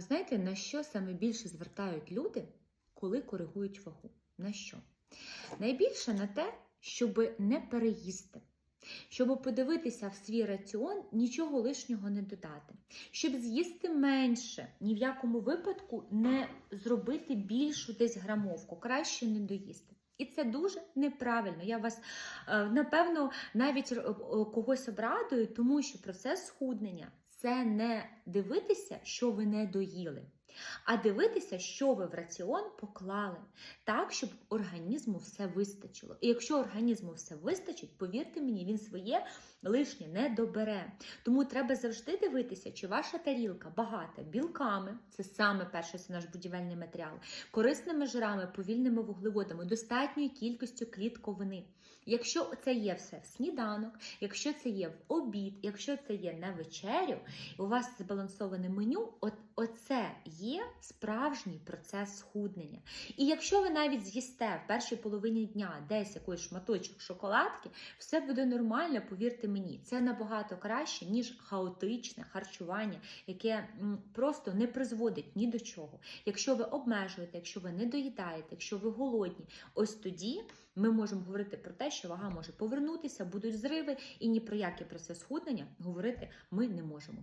Знаєте, на що саме більше звертають люди, коли коригують вагу? На що? Найбільше на те, щоб не переїсти. Щоб подивитися в свій раціон, нічого лишнього не додати. Щоб з'їсти менше, ні в якому випадку не зробити більшу десь грамовку, краще не доїсти. І це дуже неправильно. Я вас, е, напевно, навіть е, е, когось обрадую, тому що процес схуднення це не дивитися, що ви не доїли, а дивитися, що ви в раціон поклали, так, щоб організму все вистачило. І якщо організму все вистачить, повірте мені, він своє лишнє не добере. Тому треба завжди дивитися, чи ваша тарілка багата білками, це саме перше, це наш будівельний матеріал, корисними жирами, повільними вуглеводами, достатньою кількістю клітковини. Якщо це є все в сніданок, якщо це є в обід, якщо це є на вечерю, і у вас збалансоване меню, от оце є справжній процес схуднення. І якщо ви навіть з'їсте в першій половині дня десь якийсь шматочок шоколадки, все буде нормально, повірте мені, це набагато краще, ніж хаотичне харчування, яке просто не призводить ні до чого. Якщо ви обмежуєте, якщо ви не доїдаєте, якщо ви голодні, ось тоді ми можемо говорити про те, що вага може повернутися, будуть зриви, і ні про який процес схуднення говорити ми не можемо.